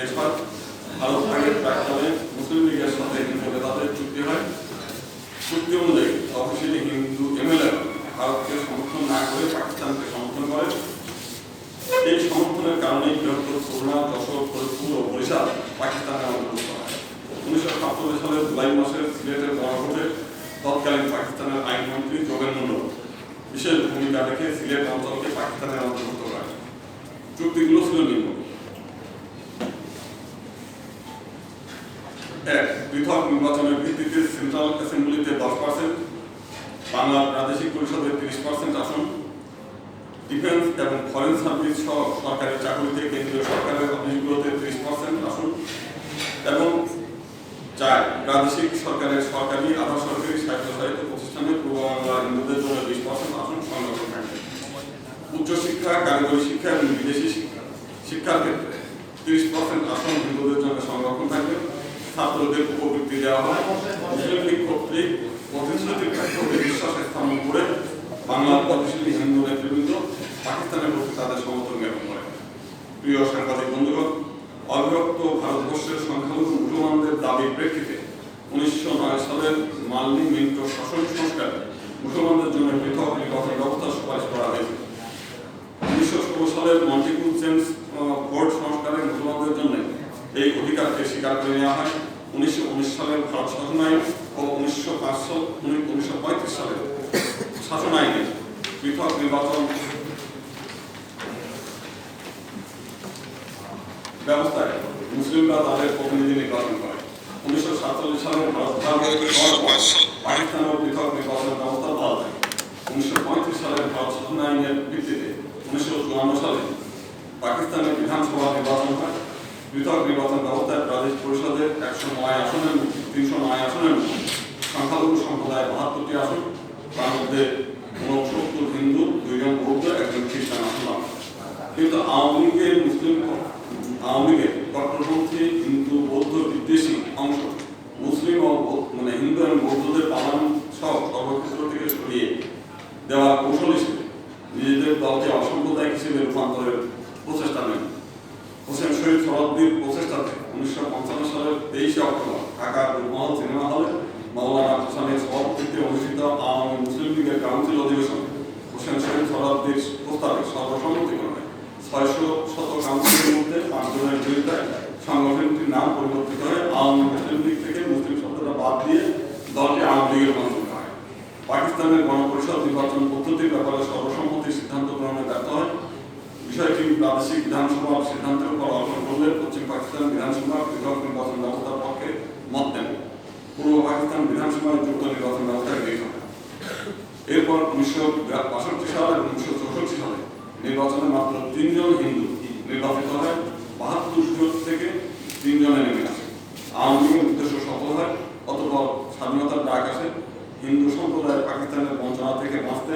হয় ভারত প্রাক্তনে মুসলিম লীগের সাথে নেতাদের চুক্তি হয়, চুক্তি অনুযায়ী তহসিলি হিন্দু এমএলএ ভারতকে সমর্থন না করে পাকিস্তানকে সমর্থন করে। এই সমর্থনের কারণেই বৃহত্তর খুলনা যশোর ফরিদপুর ও অন্তর্ভুক্ত হয়। উনিশশো সাতচল্লিশ সালের জুলাই মাসের সিলেটের গণভোটে তৎকালীন পাকিস্তানের আইনমন্ত্রী যোগেন মন্ডল বিশেষ ভূমিকা রেখে সিলেট অঞ্চলকে পাকিস্তানের অন্তর্ভুক্ত করেন চুক্তিগুলো ছিল নিম্ন এক পৃথক নির্বাচনের ভিত্তিতে সেন্ট্রাল অ্যাসেম্বলিতে দশ পার্সেন্ট বাংলা প্রাদেশিক পরিষদের তিরিশ পার্সেন্ট আসন। ডিফেন্স এবং ফরেন সার্ভিস সহ সরকারি চাকরিতে কেন্দ্রীয় সরকারের অফিসগুলোতে ত্রিশ পার্সেন্ট আসন এবং চার, প্রাদেশিক সরকারের সরকারি, আধা সরকারি স্বায়ত্তশাসিত প্রতিষ্ঠানে পূর্ব বাংলার হিন্দুদের জন্য বিশ পার্সেন্ট আসন সংরক্ষণ থাকবে উচ্চশিক্ষা, কারিগরি শিক্ষা এবং বিদেশি শিক্ষা। শিক্ষার ক্ষেত্রে তিরিশ পার্সেন্ট আসন হিন্দুদের জন্য সংরক্ষণ থাকবে ছাত্রদের উপবৃত্তি দেওয়া হয় মুসলিম লীগ কর্তৃক প্রতিশ্রুতির ক্ষেত্রে বিশ্বাস স্থাপন করে বাংলার প্রতিশ্রুতি হিন্দু নেতৃবৃন্দ পাকিস্তানের প্রতি তাদের সমর্থন জ্ঞাপন করে প্রিয় সাংবাদিক বন্ধুগণ অবিভক্ত ভারতবর্ষের সংখ্যালঘু মুসলমানদের দাবির প্রেক্ষিতে উনিশশো নয় সালের মালনি মিন্টো শাসন সংস্কারে মুসলমানদের জন্য পৃথক নির্বাচন ব্যবস্থা সুপারিশ করা হয়েছিল উনিশশো ষোলো সালের মন্টিকুল চেঞ্জ বোর্ড সংস্কারে মুসলমানদের জন্য এই অধিকারকে স্বীকার করে নেওয়া হয়। উনিশশো উনিশ সালের ভারত শাসন আইন ও উনিশশো পাঁচ উনিশশো পঁয়ত্রিশ সালের শাসন আইনে পৃথক নির্বাচন ব্যবস্থায় মুসলিমরা তাদের প্রতিনিধি নির্বাচন করে। উনিশশো সাতচল্লিশ সালের ভারত ভাগের পর পাকিস্তানের পৃথক নির্বাচন ব্যবস্থা পাওয়া যায় উনিশশো পঁয়ত্রিশ সালের ভারত শাসন আইনের ভিত্তিতে উনিশশো চুয়ান্ন সালে পাকিস্তানের বিধানসভা নির্বাচন হয়। পৃথক নির্বাচন ব্যবস্থায় প্রাদেশিক পরিষদের একশো নয় আসনের তিনশো নয় আসনের সংখ্যালঘু সম্প্রদায় বাহাত্তরটি আসন, তার মধ্যে উনসত্তর হিন্দু দুইজন বৌদ্ধ, একজন খ্রিস্টান আসন কিন্তু আওয়ামী লীগের মুসলিম আওয়ামী লীগের কট্টরপন্থী হিন্দু বৌদ্ধ বিদ্বেষী অংশ মুসলিম ও বৌ- মানে হিন্দু এবং বৌদ্ধদের পালন সহ সর্বক্ষেত্র থেকে সরিয়ে দেওয়ার কৌশল হিসেবে নিজেদের দলকে অসাম্প্রদায়িক হিসেবে রূপান্তরের প্রচেষ্টা নেন হোসেন শহীদ সরাদ্দির প্রচেষ্টাতে উনিশশো পঞ্চান্ন সালের তেইশে অক্টোবর ঢাকার রূপমহল সিনেমা হলে মাওলানা হোসেনের সভাপতিত্বে অনুষ্ঠিত আওয়ামী মুসলিম লীগের কাউন্সিল অধিবেশনে হোসেন শহীদ সরাদ্দির প্রস্তাবে সর্বসম্মতিক্রমে ছয়শো শত কাউন্সিলের মধ্যে পাঁচজনের বিরুদ্ধে সংগঠনটির নাম পরিবর্তিত হয়ে আওয়ামী মুসলিম লীগ থেকে মুসলিম শব্দটা বাদ দিয়ে দলটি আওয়ামী লীগের রূপান্তরিত হয় পাকিস্তানের গণপরিষদ নির্বাচন পদ্ধতির ব্যাপারে সর্বসম্মতি সিদ্ধান্ত গ্রহণে ব্যর্থ হয় বিষয়টি প্রাদেশিক বিধানসভার সিদ্ধান্তের উপর অর্পণ করলে পশ্চিম পাকিস্তান বিধানসভা পৃথক নির্বাচন ব্যবস্থার পক্ষে মত দেন পূর্ব পাকিস্তান বিধানসভার যুক্ত নির্বাচন ব্যবস্থায় গৃহীত এরপর উনিশশো বাষট্টি সাল এবং উনিশশো চৌষট্টি সালে নির্বাচনে মাত্র তিনজন হিন্দু নির্বাচিত হয়। বাহাত্তর জন থেকে তিনজনে নেমে আসে। আওয়ামী লীগের উদ্দেশ্য সফল হয় অতপর স্বাধীনতার ডাক আসে। হিন্দু সম্প্রদায় পাকিস্তানের বঞ্চনা থেকে বাঁচতে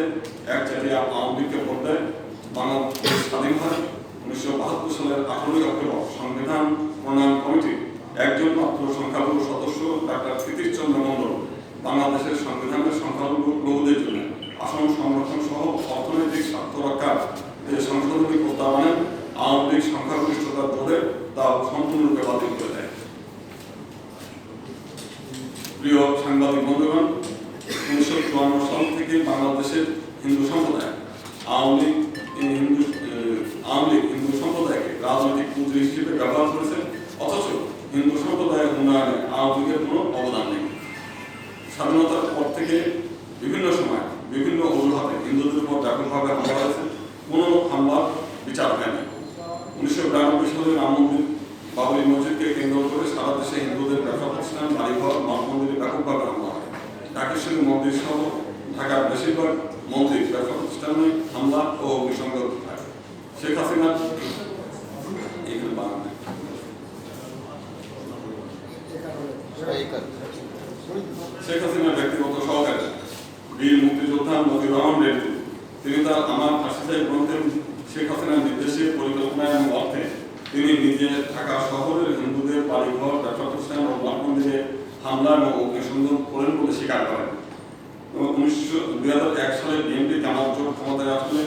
এক জাতীয় আওয়ামী লীগকে ভোট দেয়। বাংলাদেশ স্বাধীন হয়। উনিশশো বাহাত্তর সালের আঠারোই অক্টোবর সংবিধান প্রণয়ন কমিটি একজন মাত্র সংখ্যালঘু সদস্য ডাক্তার স্থিতিশ চন্দ্র মণ্ডল বাংলাদেশের সংবিধানের সংখ্যালঘুদের জন্য আসন সংরক্ষণ সহ অর্থনৈতিক স্বার্থ রক্ষার যে সংশোধনী প্রস্তাব আনেন আওয়ামী লীগ সংখ্যাগরিষ্ঠতার জোরে তা সম্পূর্ণরূপে বাতিল করে দেয় প্রিয় সাংবাদিক বন্ধুগণ, উনিশশো চুয়ান্ন সাল থেকে বাংলাদেশের হিন্দু সম্প্রদায় আওয়ামী লীগ হিন্দু আওয়ামী লীগ হিন্দু সম্প্রদায়কে রাজনৈতিক পুঁজি হিসেবে ব্যবহার করেছে। অথচ হিন্দু সম্প্রদায়ের উন্নয়নে আওয়ামী লীগের কোনো অবদান নেই স্বাধীনতার পর থেকে বিভিন্ন সময় বিভিন্ন অজুহাতে হিন্দুদের উপর ব্যাপকভাবে হামলা হয়েছে কোনো হামলার বিচার হয়নি উনিশশো বিরানব্বই সালে রাম মন্দির বাবরি মসজিদকে কেন্দ্র করে সারা দেশে হিন্দুদের ব্যবসা প্রতিষ্ঠান বাড়িঘর মঠ মন্দিরে ব্যাপকভাবে হামলা হয় ঢাকেশ্বরী মন্দির সহ ঢাকার বেশিরভাগ মন্দির ব্যবসা প্রতিষ্ঠানে হামলা ও অগ্নিসংযোগ হয় শেখ হাসিনা এখানে বাংলাদেশ শেখ হাসিনার ব্যক্তিগত সহকারী বীর মুক্তিযোদ্ধা মতিউর রহমান রেড্ডি, তিনি তার আমার ফাঁসিসাই গ্রন্থের শেখ হাসিনার নির্দেশে পরিকল্পনা এবং অর্থে তিনি নিজে ঢাকা শহরের হিন্দুদের বাড়িঘর, ব্যবসা প্রতিষ্ঠান ও মঠ মন্দিরে হামলা এবং অগ্নিসংযোগ করেন বলে স্বীকার করেন। উনিশশো, দুই হাজার এক সালে বিএনপি জামাত জোট ক্ষমতায় আসলে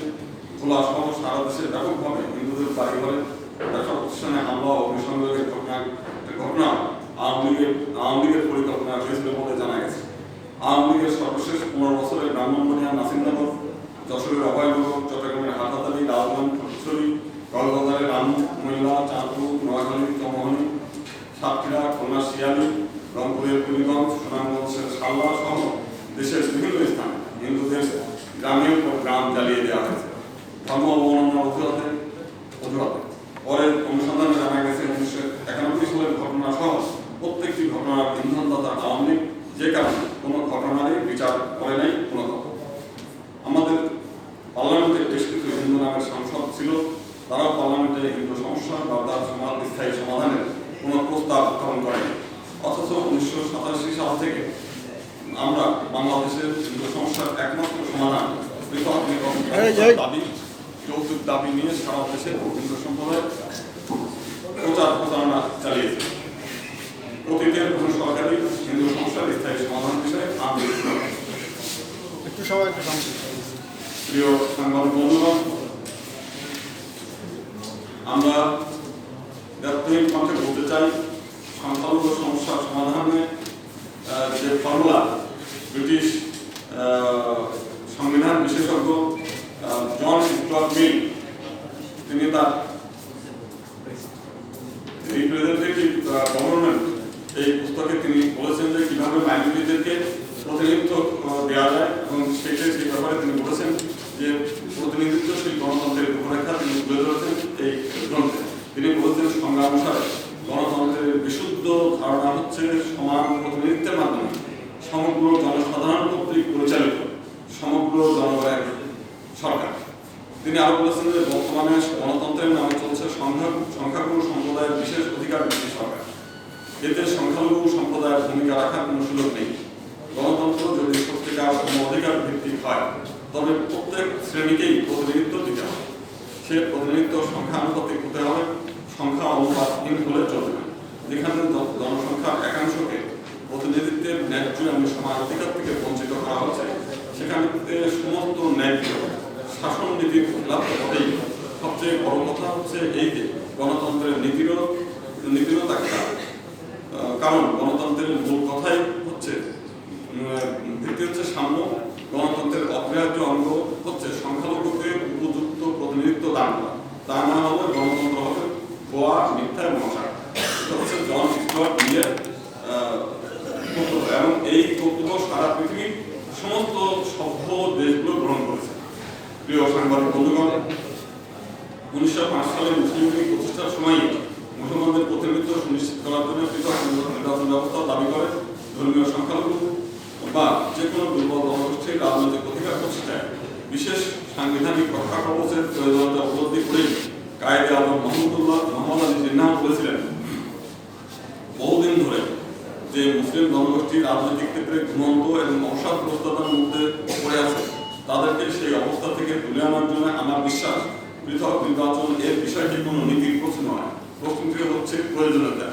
খোলা সহ সারা দেশে ব্যাপকভাবে হিন্দুদের বাড়িঘরে, ব্যবসা প্রতিষ্ঠানে হামলা অগ্নিসংযোগের একটা ঘটনা আওয়ামী লীগের পরিকল্পনা হয়েছিল বলে জানা গেছে। আওয়ামী লীগের সর্বশেষ পনেরো বছরের ব্রাহ্মণবাড়িয়া নাসিমনগর, যশোরের অভয়নগর, চট্টগ্রামের হাটাতালি রাজগঞ্জ ফুটছড়ি কক্সবাজারের রামু মহিলা চাঁদপুর, নোয়াখালী, চমোহনী, সাতক্ষীরা, খুলনা, শিয়ালি, রংপুরের কুড়িগঞ্জ সুনামগঞ্জের সাল্লা সহ দেশের বিভিন্ন স্থানে হিন্দুদের গ্রামের পর গ্রাম জ্বালিয়ে দেওয়া হয়েছে। ধর্ম অবমাননার অজুহাতে অজুহাতে। পরের অনুসন্ধানে জানা গেছে উনিশশো একানব্বই সালের ঘটনা সহ ঘটনার আওয়ামী লীগ যে কারণে কোনো ঘটনারই বিচার করে নাই কোনো। আমাদের পার্লামেন্টে বেশ কিছু হিন্দু নামের সাংসদ ছিল তারাও পার্লামেন্টে হিন্দু সমস্যা বা তার সমাজ স্থায়ী সমাধানের কোনো প্রস্তাব উত্থাপন করেনি অথচ উনিশশো সাতাশি সাল থেকে আমরা বাংলাদেশের হিন্দু সমস্যার একমাত্র সমাধান পৃথক। দাবি যৌতুক দাবি নিয়ে সারা দেশে হিন্দু সম্প্রদায় প্রচার প্রচারণা চালিয়েছে অতীতের কোনো সরকারি হিন্দু সংস্থার স্থায়ী সমাধান বিষয়ে একটু সবাই প্রিয় সাংবাদিক বন্ধুগণ আমরা ব্যক্তিগত কণ্ঠে বলতে চাই সংখ্যালঘু সমস্যার সমাধানে যে ফর্মুলা ব্রিটিশ আহ, সংবিধান বিশেষজ্ঞ আহ, জন স্টুয়ার্ট মিল তিনি তার রিপ্রেজেন্টেটিভ গভর্নমেন্ট এই পুস্তকে তিনি বলেছেন যে কীভাবে মাইনরিটিদেরকে প্রতিনিধিত্ব আহ, দেওয়া যায় এবং সেটা সেই ব্যাপারে তিনি বলেছেন যে প্রতিনিধিত্বশীল গণতন্ত্রের রূপরেখা তিনি তুলে ধরেছেন এই গ্রন্থে তিনি অনুসারে গণতন্ত্রের বিশুদ্ধ ধারণা হচ্ছে সমান প্রতিনিধিত্বের মাধ্যমে সমগ্র জনসাধারণ কর্তৃক পরিচালিত সমগ্র জনগণের সরকার। তিনি আরও বলেছেন যে বর্তমানে গণতন্ত্রের নামে চলছে সংখ্যা সংখ্যাগুরু সম্প্রদায়ের বিশেষ অধিকার ভিত্তিক সরকার। এতে সংখ্যালঘু সম্প্রদায়ের ভূমিকা রাখার কোনো সুযোগ নেই। গণতন্ত্র যদি সত্যিকার কোনো অধিকার ভিত্তিক হয়, তবে প্রত্যেক শ্রেণীকেই প্রতিনিধিত্ব দিতে হবে। সে প্রতিনিধিত্ব সংখ্যানুপাতিক হতে হবে। সংখ্যা অনুপাতহীন হলে চলবে। যেখানে জন- জনসংখ্যার একাংশকে প্রতিনিধিত্বের ন্যায্য এবং সমান অধিকার থেকে বঞ্চিত করা হচ্ছে সেখানে সমস্ত ন্যায্য শাসন নীতির লাভ হতেই সবচেয়ে বড় কথা হচ্ছে এই যে গণতন্ত্রের নীতিরও নীতিরও আহ, কারণ গণতন্ত্রের মূল কথাই হচ্ছে দ্বিতীয় হচ্ছে সাম্য। গণতন্ত্রের অপরিহার্য অঙ্গ হচ্ছে সংখ্যালঘুকে উপযুক্ত প্রতিনিধিত্ব দান করা। তা না হলে গণতন্ত্র হবে গোয়া মিথ্যা এবং অসার এটা হচ্ছে জন স্টুয়ার্ট মিলের বক্তব্য। এবং এই বক্তব্য সারা পৃথিবীর সমস্ত সভ্য দেশগুলো গ্রহণ করেছে প্রিয় সাংবাদিক বন্ধুগণ উনিশশো পাঁচ সালে মুসলিম লীগ প্রতিষ্ঠার সময় মুসলমানদের প্রতিনিধিত্ব সুনিশ্চিত করার জন্য পৃথক নির্বাচন ব্যবস্থা দাবি করে ধর্মীয় সংখ্যালঘু বা যে কোনো দুর্বল জনগোষ্ঠীর রাজনৈতিক অধিকার প্রতিষ্ঠায় বিশেষ সাংবিধানিক রক্ষা কবচের প্রয়োজনীয়তা উপলব্ধি করে কায়েদে আলম মোহাম্মদুল্লাহ মোহাম্মদ আলী জিন্নাহ বলেছিলেন বহুদিন ধরে যে মুসলিম জনগোষ্ঠী রাজনৈতিক ক্ষেত্রে ঘুমন্ত এবং অসাধ্যতার মধ্যে পড়ে আছে তাদেরকে সেই অবস্থা থেকে তুলে আনার জন্য আমার বিশ্বাস, পৃথক নির্বাচন এর বিষয়টি কোনো নীতির প্রশ্ন নয়। প্রশ্নটি হচ্ছে প্রয়োজনীয়তা।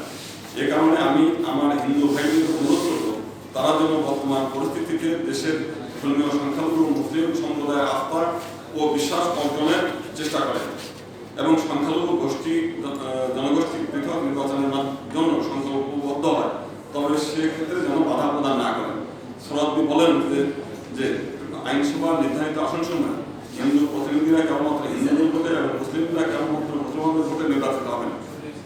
এ কারণে আমি আমার হিন্দু ভাইদের অনুরোধ করব, তারা যেন বর্তমান পরিস্থিতিতে দেশের ধর্মীয় সংখ্যালঘু মুসলিম সম্প্রদায়ের আস্থা ও বিশ্বাস অর্জনের চেষ্টা করে এবং সংখ্যালঘু গোষ্ঠী, জনগোষ্ঠী পৃথক নির্বাচনের জন্য সংকল্পবদ্ধ হয়। তবে সেক্ষেত্রে যেন বাধা প্রদান না করেন সরাদ্দি বলেন যে যে আইনসভা নির্ধারিত আসন সময় হিন্দু প্রতিনিধিরা কেবলমাত্র হিন্দুদের ভোটে এবং মুসলিমরা কেবলমাত্র মুসলমানদের ভোটে নির্বাচিত হবেন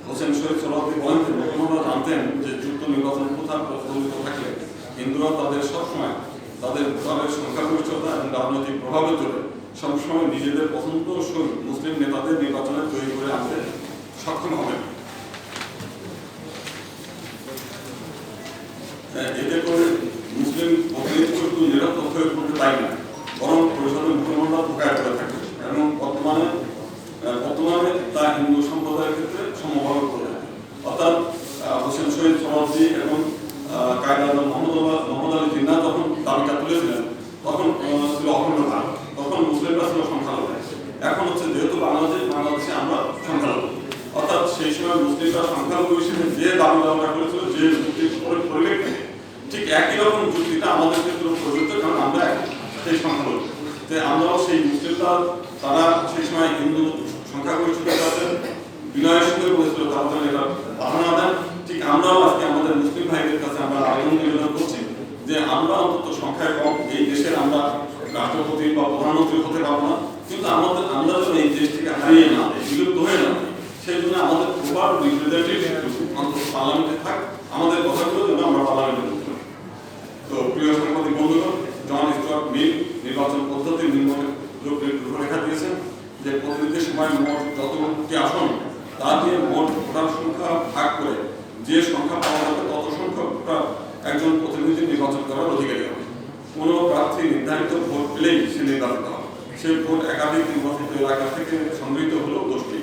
হোসেন শহীদ সরাদ্দি বলেন মুসলমানরা জানতেন যে যুক্ত নির্বাচন প্রথা প্রচলিত থাকলে হিন্দুরা তাদের সবসময় তাদের দলের সংখ্যাগরিষ্ঠতা এবং রাজনৈতিক প্রভাবের জন্য সবসময় নিজেদের পছন্দসই মুসলিম নেতাদের নির্বাচনে তৈরি করে আনতে সক্ষম হবেন হ্যাঁ, এতে করে যে আমরাও সেই মুসলিমরা তারা সেই সময় হিন্দু সংখ্যাগরিষ্ঠতা তাদের বিনয়ের সঙ্গে বলেছিল তাদের এটা বাধা দেন। ঠিক আমরাও আজকে আমাদের মুসলিম ভাইদের কাছে আমরা আবেদন নিবেদন করছি যে আমরা অন্তত সংখ্যায় কম, এই দেশের আমরা রাষ্ট্রপতি বা প্রধানমন্ত্রী হতে পারব না। কিন্তু আমাদের, আমরা যেন এই দেশটিকে হারিয়ে না বিলুপ্ত হয়ে না সেই জন্য আমাদের প্রপার রিপ্রেজেন্টেটিভ অন্তত পার্লামেন্টে থাক। আমাদের কথাগুলো যেন আমরা পার্লামেন্টে তো প্রিয় সাংবাদিক বন্ধুগণ জন স্টুয়ার্ট মিল নির্বাচন পদ্ধতি রূপরেখা দিয়েছেন যে প্রতিনিধি সময় মোট যতটি আসন, তা দিয়ে মোট ভোটার সংখ্যা ভাগ করে যে সংখ্যা পাওয়া যাবে তত সংখ্যক ভোটার একজন প্রতিনিধি নির্বাচন করার অধিকারী হবে। কোনো প্রার্থী নির্ধারিত ভোট পেলেই সে নির্বাচিত হবে। সে ভোট একাধিক নির্বাচিত এলাকা থেকে সংগৃহীত হলেও দোষটি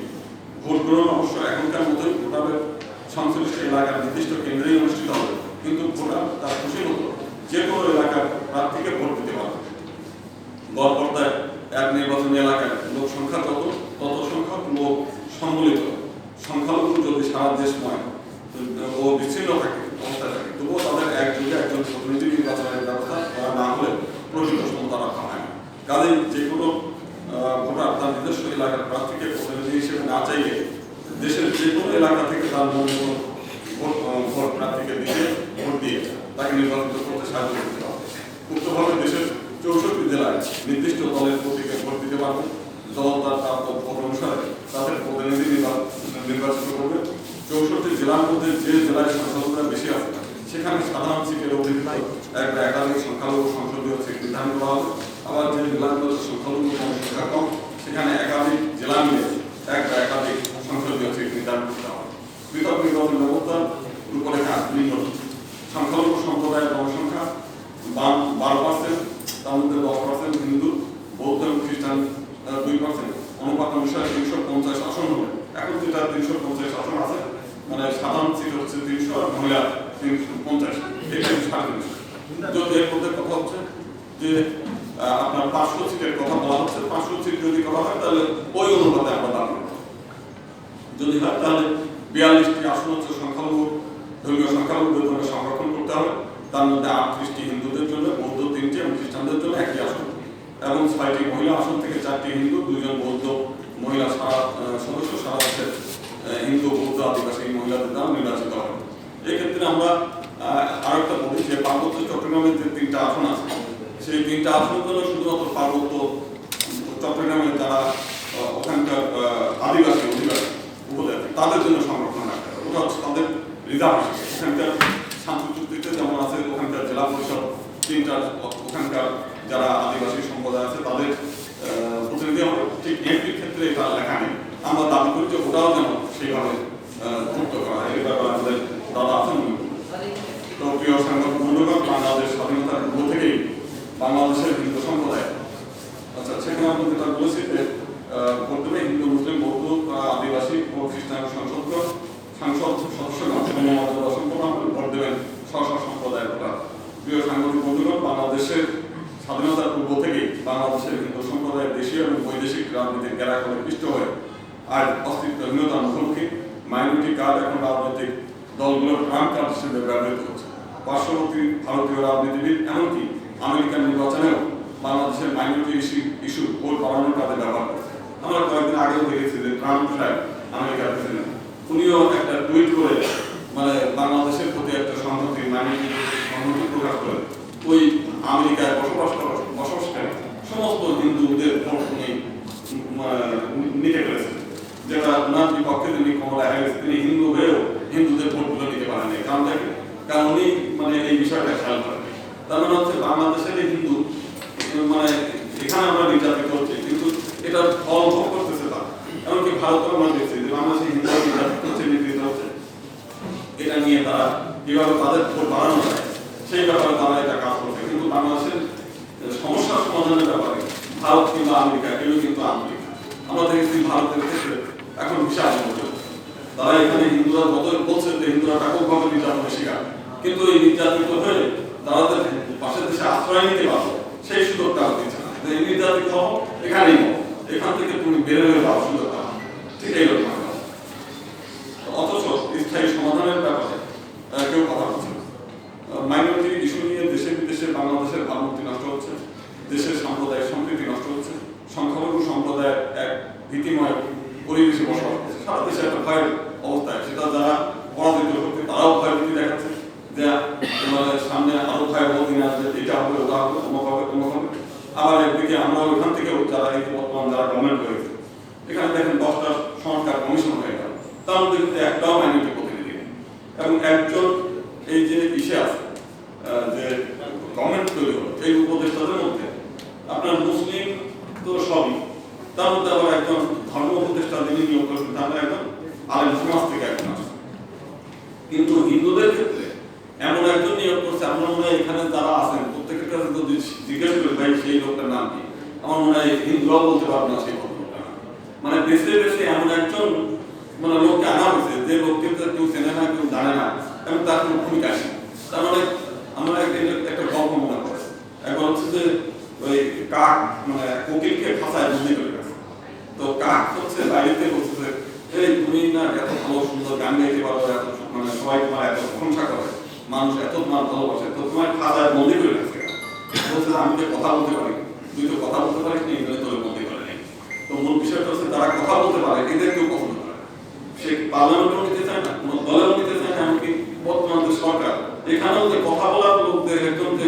ভোট গ্রহণ অবশ্য এখনকার মতোই ভোটারের সংশ্লিষ্ট এলাকার নির্দিষ্ট কেন্দ্রেই অনুষ্ঠিত হবে। কিন্তু ভোটার তার খুশি মতো যে কোনো এলাকার প্রার্থীকে ভোট দিতে পারবে গড়পর্দায় এক নির্বাচনী এলাকায় লোক সংখ্যা যত তত সংখ্যক? লোক সম্মিলিত সংখ্যালঘু যদি সারা দেশময়, ও বিচ্ছিন্ন থাকে, অবস্থায় থাকে, তবুও তাদের একযোগে একজন প্রতিনিধি নির্বাচনের ব্যবস্থা করা না হলে প্রকৃত সমতা রক্ষা হয় না। কাজেই যে কোনো ভোটার তার নিজস্ব এলাকার প্রার্থীকে প্রতিনিধি হিসেবে না চাইলে দেশের যে কোনো এলাকা থেকে তার মতো ভোট ভোট প্রার্থীকে দিয়ে ভোট দিয়ে তাকে নির্বাচিত করতে সাহায্য করতে হবে উক্তভাবে দেশের চৌষট্টি জেলায় নির্দিষ্ট দলের প্রতীকে ভোট দিতে পারবে। দল তার ভোট অনুসারে তাদের প্রতিনিধি নির্বাচিত করবে। চৌষট্টি জেলার মধ্যে যে জেলায় সংখ্যালঘুরা বেশি আছে, সেখানে সাধারণ সিটের অধিকৃত এক বা একাধিক সংখ্যালঘু সংসদীয় সিট নির্ধারণ করা হবে। আবার যে জেলাগুলোতে সংখ্যালঘু সংখ্যা কম, সেখানে একাধিক জেলা মিলে এক বা একাধিক সংসদীয় সিট নির্ধারণ করতে হবে। পৃথক নির্বাচন ব্যবস্থার রূপরেখা নিম্নরূপ সংখ্যালঘু সম্প্রদায়ের জনসংখ্যা বারো পার্সেন্ট তার মধ্যে দশ পার্সেন্ট হিন্দু, বৌদ্ধ এবং খ্রিস্টান দুই পার্সেন্ট অনুপাত অনুসারে তিনশো পঞ্চাশ আসন হবে। এখন যেটা তিনশো পঞ্চাশ আসন আছে মানে সাধারণ সিট হচ্ছে তিনশো আর মহিলা তিনশো পঞ্চাশ। এটা সাড়ে তিনশো এর মধ্যে কথা হচ্ছে যে আপনার পাঁচশো সিটের কথা বলা হচ্ছে, পাঁচশো সিট যদি করা হয়, তাহলে ওই অনুপাতে আমরা দাবি যদি হয়, তাহলে বিয়াল্লিশটি আসন হচ্ছে সংখ্যালঘু, ধর্মীয় সংখ্যালঘুদের সংরক্ষণ করতে হবে। তার মধ্যে আটত্রিশটি হিন্দুদের জন্য বৌদ্ধ তিনটি এবং খ্রিস্টানদের জন্য একটি আসন। এবং ছয়টি মহিলা আসন থেকে চারটি হিন্দু দুইজন বৌদ্ধ মহিলা সারা সদস্য সারা দেশের হিন্দু বৌদ্ধ আদিবাসী মহিলাদের দ্বারা নির্বাচিত হবে এক্ষেত্রে আমরা আহ, আরেকটা বলি যে পার্বত্য চট্টগ্রামের যে তিনটা আসন আছে সেই তিনটা আসনের জন্য শুধুমাত্র পার্বত্য চট্টগ্রামের যারা ওখানকার আদিবাসী অধিবাসী উপজাতি তাদের জন্য সংরক্ষণ রাখতে হবে। ওটা হচ্ছে তাদের রিজার্ভ ওখানকার শান্তি চুক্তিতে যেমন আছে ওখানকার জেলা পরিষদ তিনটা ওখানকার যারা আদিবাসী সম্প্রদায় আছে, তাদের প্রতিনিধি ঠিক এমপির ক্ষেত্রে এটা লেখা নেই। আমরা দাবি করি যে ওটাও যেন সেইভাবে যুক্ত করা হয়। এই ব্যাপারে আমাদের দাদা আছেন তো প্রিয় সাংবাদিক বন্ধুগণ, বাংলাদেশ স্বাধীনতার পূর্ব থেকেই বাংলাদেশের হিন্দু সম্প্রদায়। আচ্ছা সেখানে আমরা যেটা বলেছি যে বর্তমানে হিন্দু, মুসলিম, বৌদ্ধ আদিবাসী ও খ্রিস্টান সংসদ, সাংসদ সদস্যগণ সম্পন্ন ভোট দেবেন স্ব সম্প্রদায়ের ভোটার প্রিয় সাংবাদিক বন্ধুগণ বাংলাদেশের স্বাধীনতার পূর্ব থেকেই বাংলাদেশের হিন্দু সম্প্রদায়ের দেশীয় এবং বৈদেশিক রাজনীতির গেরাকলে পিষ্ট হয়ে আজ অস্তিত্বহীনতার মুখোমুখি মাইনরিটি কার্ড এখন রাজনৈতিক দলগুলোর ট্রাম্প কার্ড হিসেবে ব্যবহৃত হচ্ছে। পার্শ্ববর্তী ভারতীয় রাজনীতিবিদ, এমনকি আমেরিকান নির্বাচনেও বাংলাদেশের মাইনরিটি ইস্যু ইস্যু ভোট বাড়ানোর কাজে ব্যবহার করছে। আমরা কয়েকদিন আগেও দেখেছি যে ট্রাম্প সাহেব আমেরিকার প্রেসিডেন্ট উনিও একটা টুইট করে মানে বাংলাদেশের প্রতি একটা সংহতি মাইনরিটি সংহতি প্রকাশ করে ওই আমেরিকায় বসবাস করা বসবাসকারী সমস্ত হিন্দুদের ভোট উনি উম, আহ, নিতে পেরেছেন যেটা ওনার বিপক্ষে তিনি কমলা হ্যারিস তিনি হিন্দু হয়েও হিন্দুদের ভোটগুলো নিতে পারেননি কারণ দেখেন কারণ উনি মানে এই বিষয়টা খেয়াল করেন তার মানে হচ্ছে বাংলাদেশের এই হিন্দু মানে এখানে আমরা নির্যাতিত হচ্ছে কিন্তু এটা ফল ভোগ করতেছে তারা এমনকি ভারতেও আমরা দেখছি যে বাংলাদেশে হিন্দু নির্যাতিত হচ্ছে নিগৃহীত হচ্ছে এটা নিয়ে তারা কীভাবে তাদের ভোট বাড়ানো যায় সেই ব্যাপারে তারা এটা কাজ করছে কিন্তু বাংলাদেশের সমস্যার সমাধানের ব্যাপারে ভারত কিংবা আমেরিকা কেউ কিন্তু আন্তরিক না। আমরা এখন বিশাল তারা এখানে হিন্দুরা যত বলছে যে হিন্দুরা ব্যাপকভাবে নির্যাতনের শিকার। কিন্তু এই নির্যাতিত হয়ে তাদের পাশের দেশে আশ্রয় নিতে পারবে, সেই সুযোগটা দিচ্ছে না। এই নির্যাতিত হও এখানেই এখান থেকে তুমি বের হয়ে যাওয়ার সুযোগ ঠিক এইরকম একটা অবস্থা। অথচ স্থায়ী সমাধানের ব্যাপারে আহ, কেউ কথা বলছে না মাইনরিটি ইস্যু নিয়ে দেশে বিদেশে বাংলাদেশের ভাবমূর্তি নষ্ট হচ্ছে দেশের সাম্প্রদায়িক সম্প্রীতি নষ্ট হচ্ছে সংখ্যালঘু সম্প্রদায়ের এক ভীতিময় পরিবেশে বসবাস করছে সারা দেশে একটা ভয়ের অবস্থায় সেটা যারা পরাজিত করতে তারাও ভয় ভীতি দেখাচ্ছে যে মানে সামনে আরও ভয়াবহ দিন আসবে মধ্যে কিন্তু একটাও মাইনরিটি প্রতিনিধি। এবং একজন এই যে ইসে আছে যে গভর্নমেন্ট তৈরি হলো এই উপদেষ্টাদের মধ্যে, আপনার মুসলিম তো সবই, তার মধ্যে আবার একজন ধর্ম উপদেষ্টা যিনি নিয়োগ করেছেন, তার একজন আলেম সমাজ থেকে একজন আসছেন কিন্তু হিন্দুদের ক্ষেত্রে এমন একজন নিয়োগ করছে আমার মনে হয় এখানে যারা আছেন প্রত্যেকের কাছে যদি জিজ্ঞেস করি ভাই সেই লোকটার নাম কি আমার মনে হয় হিন্দুরাও বলতে পারবে না সেই ভদ্রলোকটার নাম। মানে দেশে দেশে এমন একজন মানে লোককে আনা হয়েছে যে লোককে তো কেউ চেনে না কেউ জানে না এবং তার কোনো ভূমিকা নেই তার মানে আমরা একটা একটা গল্প মনে করে একবার হচ্ছে যে ওই কাক মানে কোকিলকে খাঁচায় বন্দি করে গেছে তো কাক হচ্ছে বাড়িতে বলছে যে এই তুমি না এত ভালো, সুন্দর গান গাইতে পারো, এত মানে সবাই তোমার এত প্রশংসা করে। মানুষ এত তোমার ভালোবাসে, তো তোমার খাতায় বন্দি করে রাখছে আমি যে কথা বলতে পারি তুই তো কথা বলতে পারিস নি তোর বন্দি করে নেই তো মূল বিষয়টা হচ্ছে, তারা কথা বলতে পারে, এদের কেউ পছন্দ করে সে পার্লামেন্টও নিতে চায় না, কোনো দলেও নিতে চায় না, এমনকি বর্তমান যে সরকার, এখানেও যে কথা বলার লোকদের একজন যে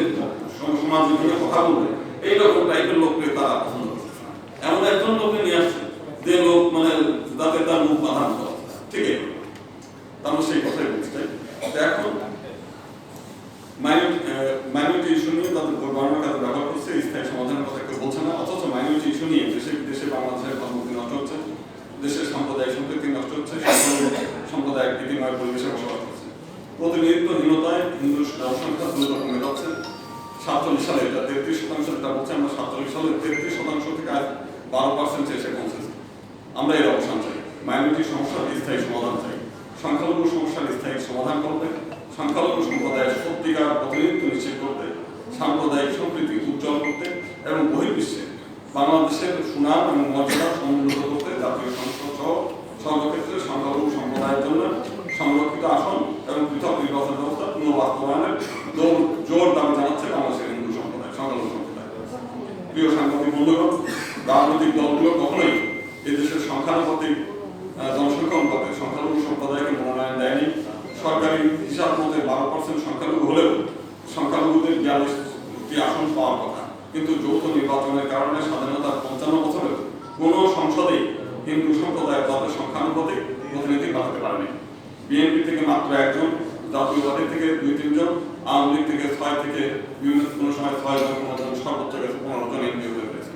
সমাজের জন্য কথা বলবে এইরকম টাইপের লোককে তারা পছন্দ করছে না। এমন একজন লোককে নিয়ে আসছে যে লোক মানে যাতে তার মুখ বাঁধা মতো ঠিক আছে আমরা সেই কথাই বলতে চাই তো এখন মাইনরিটি ইস্যু নিয়ে তাদের গভর্নমেন্ট কাজে ব্যবহার করছে স্থায়ী সমাধানের কথা কেউ বলছে না অথচ মাইনরিটি ইস্যু নিয়ে দেশে দেশে বাংলাদেশের ভাবমূর্তি নষ্ট হচ্ছে দেশের সাম্প্রদায়িক সম্প্রীতি নষ্ট হচ্ছে সকল রীতিময় পরিবেশে বসবাস করছে। প্রতিনিধিত্বহীনতায় হিন্দু জনসংখ্যা দ্রুত কমে যাচ্ছে সাতচল্লিশ সালে এটা তেত্রিশ শতাংশ যেটা বলছে, আমরা সাতচল্লিশ সালে তেত্রিশ শতাংশ থেকে আজ বারো পার্সেন্ট এসে পৌঁছেছে। আমরা এর অবসান চাই। মাইনরিটি সমস্যার স্থায়ী সমাধান চাই। সংখ্যালঘু সমস্যার স্থায়ী সমাধান করতে, সংখ্যালঘু সম্প্রদায়ের সত্যিকার প্রতিনিধিত্ব নিশ্চিত করতে, সাম্প্রদায়িক সম্প্রীতি উজ্জ্বল করতে এবং বহির্বিশ্বে বাংলাদেশের সুনাম এবং মর্যাদা সমুন্নত করতে জাতীয় সংসদ সহ সর্বক্ষেত্রে সংখ্যালঘু সম্প্রদায়ের জন্য সংরক্ষিত আসন এবং পৃথক নির্বাচন ব্যবস্থা পুনঃবাস্তবায়নের জোর জোর দাবি জানাচ্ছে বাংলাদেশের হিন্দু সম্প্রদায় সংখ্যালঘু সম্প্রদায়। প্রিয় সাংবাদিক বন্ধুগণ রাজনৈতিক দলগুলো কখনোই এই দেশের সংখ্যানুপাতিক জনসংখ্যা অনুপাতে সংখ্যালঘু সম্প্রদায়কে মনোনয়ন দেয়নি। সরকারি হিসাব মতে বারো পার্সেন্ট সংখ্যালঘু হলেও সংখ্যালঘুদের বিয়াল্লিশটি আসন পাওয়ার কথা। কিন্তু যৌথ নির্বাচনের কারণে স্বাধীনতার পঞ্চান্ন বছরে কোনো সংসদেই হিন্দু সম্প্রদায়ের তাদের সংখ্যানুপাতিক প্রতিনিধি বাড়াতে পারেনি। একজন জাতীয়বাদী থেকে দুই তিনজন আওয়ামী লীগ থেকে ছয় থেকে বিভিন্ন কোনো সময় ছয় জন কোনো জন সর্বোচ্চ গেছে পনেরো জন এমপি হয়ে পেরেছে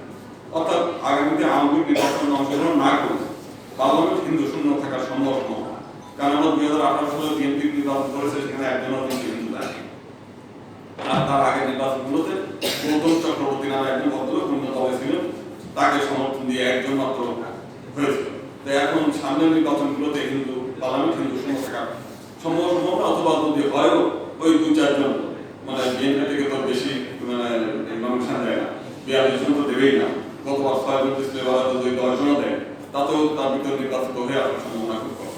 অর্থাৎ আগামীতে আওয়ামী লীগ নির্বাচনে অংশগ্রহণ না করে পার্লামেন্ট হিন্দু শূন্য থাকার সম্ভব নয় কারণ আমরা দুই হাজার আঠারো সালে বিএনপি নির্বাচন করেছে সেখানে একজনও কিন্তু হিন্দু দেয়নি আর তার আগের নির্বাচনগুলোতে গৌতম চক্রবর্তী নামে একজন ভদ্রলোক অন্য দলে ছিলেন তাকে সমর্থন দিয়ে একজন মাত্র হয়েছিল তো এখন সামনের নির্বাচনগুলোতে হিন্দু পার্লামেন্ট হিন্দু শূন্য থাকা সম্ভব অথবা যদি ওই দু চারজন। মানে বিএনপি থেকে তো বেশি মানে নমিনেশন দেয় না। বিয়াল্লিশ জন তো দেবেই না। গতবার ছয় জন দিচ্ছিল এবার হয়তো দুই দশ জনও দেয়। তাতেও তার হয়ে আসার সম্ভাবনা খুব কম।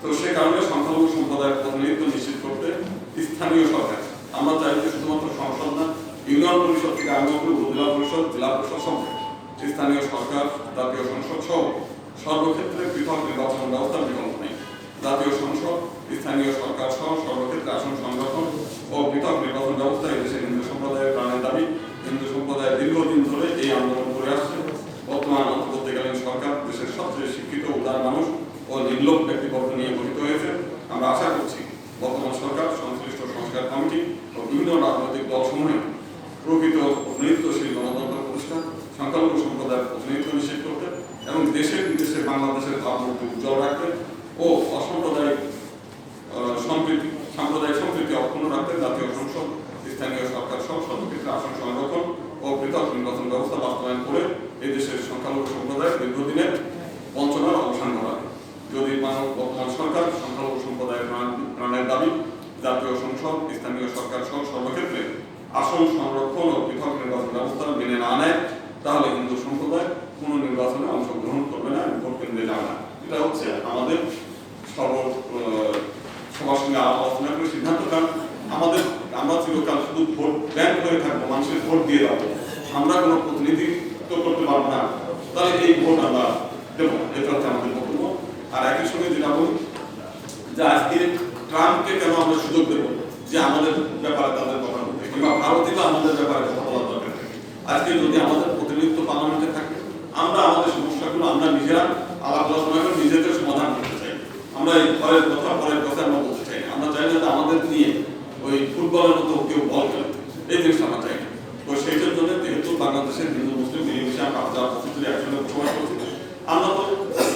তো সে কারণে সংখ্যালঘু সম্প্রদায়ের প্রতিনিধিত্ব নিশ্চিত করতে স্থানীয় সরকার, আমরা চাই যে শুধুমাত্র সংসদ না, ইউনিয়ন পরিষদ থেকে আরম্ভ করে উপজেলা পরিষদ, জেলা পরিষদ সব স্থানীয় সরকার, জাতীয় সংসদ সহ সর্বক্ষেত্রে পৃথক নির্বাচন ব্যবস্থার বিকল্প নেই। জাতীয় সংসদ, স্থানীয় সরকার সহ সর্বক্ষেত্রে আসন সংরক্ষণ ও পৃথক নির্বাচন ব্যবস্থা এদেশের হিন্দু সম্প্রদায়ের প্রাণের দাবি। হিন্দু সম্প্রদায় দীর্ঘদিন ধরে এই আন্দোলন করে আসছে। বর্তমান অন্তর্বর্তীকালীন সরকার দেশের সবচেয়ে শিক্ষিত, উদার মানুষ ও নির্লোভ ব্যক্তিবর্গ নিয়ে গঠিত হয়েছে। আমরা আশা করছি বর্তমান সরকার সংশ্লিষ্ট সংস্কার কমিটি ও বিভিন্ন রাজনৈতিক দলসমূহে প্রকৃত প্রতিনিধিত্বশীল গণতন্ত্র প্রতিষ্ঠা সংখ্যালঘু সম্প্রদায়ের প্রতিনিধিত্ব নিশ্চিত করতে এবং দেশের বিদেশে বাংলাদেশের ভাবমূর্তি উজ্জ্বল রাখতে ও অসাম্প্রদায়িক আহ, সম্প্রীতি সাম্প্রদায়িক সম্প্রীতি অক্ষুণ্ণ রাখতে জাতীয় সংসদ স্থানীয় সরকার সহ সর্বক্ষেত্রে আসন সংরক্ষণ ও পৃথক নির্বাচন ব্যবস্থা বাস্তবায়ন করে এই দেশের সংখ্যালঘু সম্প্রদায়ের দীর্ঘদিনের বঞ্চনার অবসান ঘটাবে যদি মানব বর্তমান সরকার সংখ্যালঘু সম্প্রদায়ের প্রাণ- প্রাণের দাবি জাতীয় সংসদ স্থানীয় সরকার সহ সর্বক্ষেত্রে আসন সংরক্ষণ ও পৃথক নির্বাচন ব্যবস্থা মেনে না নেয় তাহলে হিন্দু সম্প্রদায় কোনো নির্বাচনে অংশগ্রহণ করবে না ভোট কেন্দ্রে যাবে না হচ্ছে আমাদের সর্ব সবার সঙ্গে আলোচনা করে সিদ্ধান্ত কারণ আমাদের, আমরা চিরকাল শুধু ভোট ব্যাংক হয়ে থাকব, মানুষের ভোট দিয়ে দেবো। আমরা কোনো প্রতিনিধিত্ব করতে পারব না। তাহলে এই ভোট আমরা দেবো এটা হচ্ছে আমাদের বক্তব্য। আর একই সঙ্গে যেটা বলি যে আজকে ট্রাম্পকে কেন আমরা সুযোগ দেব? যে আমাদের ব্যাপারে তাদের কথা বলতে কিংবা ভারতীয় আমাদের ব্যাপারে কথা বলার দরকার আজকে যদি আমাদের প্রতিনিধিত্ব পার্লামেন্টে থাকে, আমরা আমাদের সমস্যাগুলো আমরা নিজেরা আলাপ নিজেদের সমাধান করতে চাই। আমরা এই ঘরের কথা, পরের কথা আমরা বলতে চাই আমরা চাই না আমাদের নিয়ে ওই ফুটবলের মতো কেউ বল খেলে এই জিনিসটা আমরা চাই তো সেইটার জন্য যেহেতু বাংলাদেশের হিন্দু, মুসলিম মিলেমিশে আমরা হাজার পঁচিশ একসঙ্গে বসবাস করছি, আমরা তো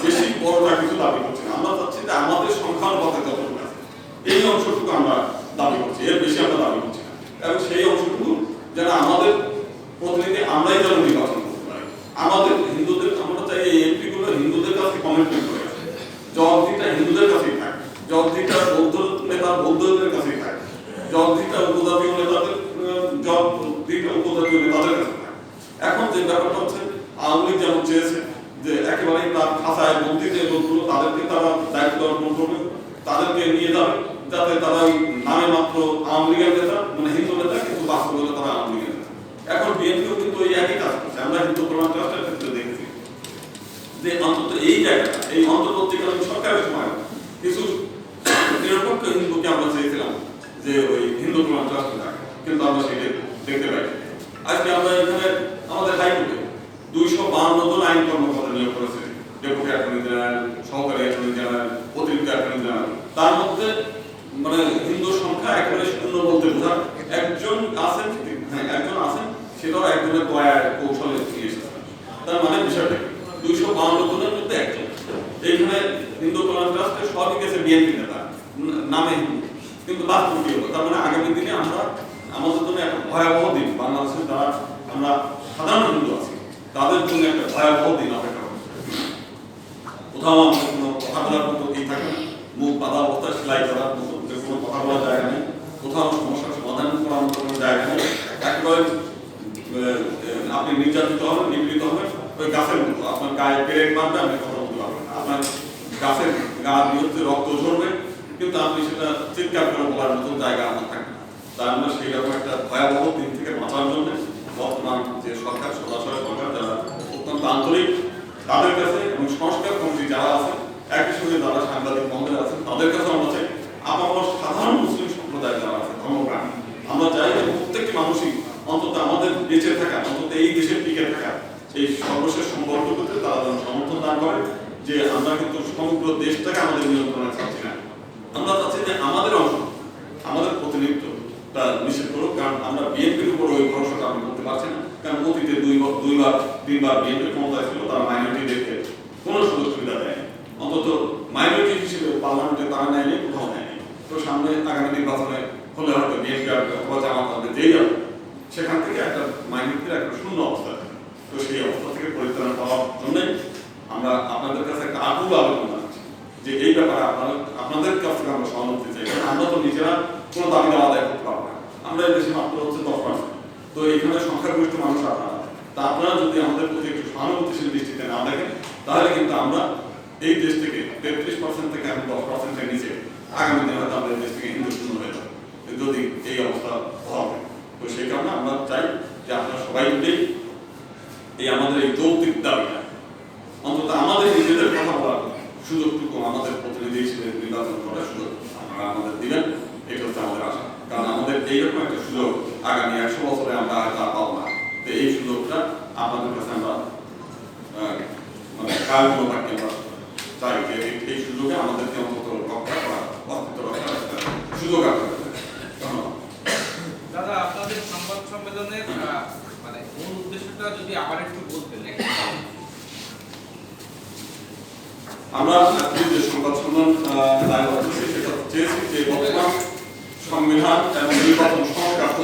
বেশি বড়টা কিছু দাবি করছি আমরা চাচ্ছি যে আমাদের সংখ্যানুপাতে যতটুকু আছে, এই অংশটুকু আমরা দাবি করছি। এর বেশি আমরা দাবি করছি না। এবং সেই অংশটুকু যেন আমাদের প্রতিনিধি আমরাই যেন নির্বাচন করতে পারি আমাদের হিন্দুদের আমরা চাই এই এমপি গুলো হিন্দুদের কাছে কমিটমেন্ট করে আছে জবাবদিহিটা হিন্দুদের কাছেই থাকে জবাবদিহিটা বৌদ্ধ নেতা বৌদ্ধদের কাছেই থাকে জবাবদিহিটা উপজাতীয় নেতাদের আহ, জবাবদিহিটা উপজাতীয় নেতাদের কাছে থাকে এখন যে ব্যাপারটা হচ্ছে আওয়ামী লীগ যেমন চেয়েছে যে একেবারেই তার খাঁচায় বন্দি যে লোকগুলো তাদেরকে তারা দায়িত্ব অর্পণ করবে তাদেরকে নিয়ে যাবে যাতে তারা ওই নামে মাত্র আওয়ামী লীগের নেতা মানে হিন্দু নেতা কিন্তু বাস্তবে তারা আওয়ামী লীগের নেতা এখন বিএনপিও কিন্তু ওই একই কাজ করছে আমরা হিন্দু কল্যাণ ট্রাস্টের ক্ষেত্রে দেখেছি যে অন্তত এই জায়গাটা এই অন্তর্বর্তীকালীন সরকারের সময় কিছু নিরপেক্ষ হিন্দুকে আমরা চেয়েছিলাম যে ওই হিন্দু কল্যাণ ট্রাস্টে থাকে, কিন্তু আমরা সেটা দেখতে পাই। আজকে আমরা এখানে আমাদের হাইকোর্টে দুইশো বাহান্ন জন আইন কর্মকর্তা নিয়োগ করেছে। ডেপুটি অ্যাটর্নি জেনারেল, সহকারী অ্যাটর্নি জেনারেল, অতিরিক্ত অ্যাটর্নি জেনারেল। তার মধ্যে মানে হিন্দু সংখ্যা একেবারে শূন্য বলতে বোঝা একজন আছেন হ্যাঁ একজন আছেন, সেটাও একজনের দয়ার কৌশলে নিয়ে এসেছেন তার মানে বিষয়টা দুইশো বাহান্ন জনের মধ্যে একজন। এইখানে হিন্দু কল্যাণ ট্রাস্টের সবই গেছে বিএনপি নেতা, নামে কিন্তু বাস্তব কি হলো তার মানে আগামী দিনে আমরা, আমাদের জন্য একটা ভয়াবহ দিন। বাংলাদেশের যারা, আমরা সাধারণ হিন্দু আছি, তাদের জন্য একটা ভয়াবহ দিন অপেক্ষা করছে। কোথাও আমাদের কোনো কথা বলার মতো কি থাকে মুখ বাঁধা অবস্থা সেলাই করার মতো কোনো কথা বলার জায়গা নেই। কোথাও সমস্যার সমাধান করার মতো কোনো জায়গা নেই। একেবারে আপনি নির্যাতিত হবেন, নিপীড়িত হবেন, ওই গাছের মতো। আপনার গায়ে পেরেক মারবে আপনি কথা বলতে পারবেন। আপনার গাছের গা বিরুদ্ধে রক্ত কিন্তু আপনি সেটা চিৎকার করে বলার মতো জায়গা আপনার থাকবে না। তার আমরা সেই রকম একটা ভয়াবহ দিন থেকে বাঁচার জন্য বর্তমান যে সরকার সদাশয় সরকার, যারা অত্যন্ত আন্তরিক তাদের কাছে এবং সংস্কার কমিটি যারা আছে, একই সঙ্গে যারা সাংবাদিক মহলে আছেন, তাদের কাছে আমরা চাই আপামর সাধারণ মুসলিম সম্প্রদায় যারা আছে, ধর্মপ্রাণ, আমরা চাই যে প্রত্যেকটি মানুষই অন্তত আমাদের বেঁচে থাকা, অন্তত এই দেশের টিকে থাকা, এই সর্বশেষ সম্পর্কগুলোতে তারা যেন সমর্থন দান করে, যে আমরা কিন্তু সমগ্র দেশটাকে আমাদের নিয়ন্ত্রণে চাচ্ছি না। আমরা চাচ্ছি যে আমাদের অংশ, আমাদের প্রতিনিধিত্ব তা নিষেধ করুক, কারণ আমরা বিএনপির উপর ওই ভরসাটা আমি করতে পারছি না। কারণ অতীতে দুইবার দুইবার, তিনবার বিএনপি ক্ষমতায় ছিল, তারা মাইনরিটিদেরকে কোনো সুযোগ সুবিধা দেয়নি। অন্তত মাইনরিটি হিসেবে পার্লামেন্টে তারা নেয়নি, কোথাও নেয়নি। তো সামনে আগামী নির্বাচনে হলে হয়তো বিএনপি অথবা জামাত হবে যেই হবে সেখান থেকে একটা মাইনরিটির একটা শূন্য অবস্থা তো সেই অবস্থা থেকে পরিত্রাণ পাওয়ার জন্যই আমরা আপনাদের কাছে একটা আকুল জানাচ্ছি যে এই ব্যাপারে আপনারা আপনাদের কাছ থেকে আমরা সহানুভূতি চাই কারণ আমরা তো নিজেরা কোনো দাবি দেওয়া আদায় করতে পারব না। আমরা দেশে মাত্র হচ্ছে দশ পার্সেন্ট। তো এখানে সংখ্যাগরিষ্ঠ মানুষ আপনারা। তা আপনারা যদি আমাদের প্রতি একটু সহানুভূতিশীল দৃষ্টিতে না দেখেন, তাহলে কিন্তু আমরা এই দেশ থেকে তেত্রিশ পার্সেন্ট থেকে এখন দশ পার্সেন্টের নিচে আগামী দিনে হয়তো আমাদের দেশ থেকে হিন্দু হয়ে যাবে। যদি এই অবস্থা হবে। তো সেই কারণে আমরা চাই যে আপনারা সবাই মিলেই এই আমাদের এই যৌক্তিক দাবিটা, অন্তত আমাদের নিজেদের কথা বলার সুযোগটুকু আমাদের প্রতিনিধি হিসেবে নির্বাচন করার সুযোগ আপনারা আমাদের দিবেন এটা হচ্ছে আমাদের আশা কারণ আমাদের এইরকম একটা সুযোগ আগামী একশো বছরে আমরা আর পাবো না। তো এই সুযোগটা আপনাদের কাছে আমরা মানে থাকতে আমরা চাই যে এই- সুযোগে আমাদেরকে অন্তত রক্ষা করা অস্তিত্ব একটা সুযোগ আপনাদের দাদা আপনাদের সংবাদ সম্মেলনের মানে মূল উদ্দেশ্যটা যদি আবার একটু বলতেন আমরা আজকে যে সংবাদ সম্মেলন সেটা চেয়েছি যে বর্তমান সংবিধান এবং নির্বাচন সংস্কার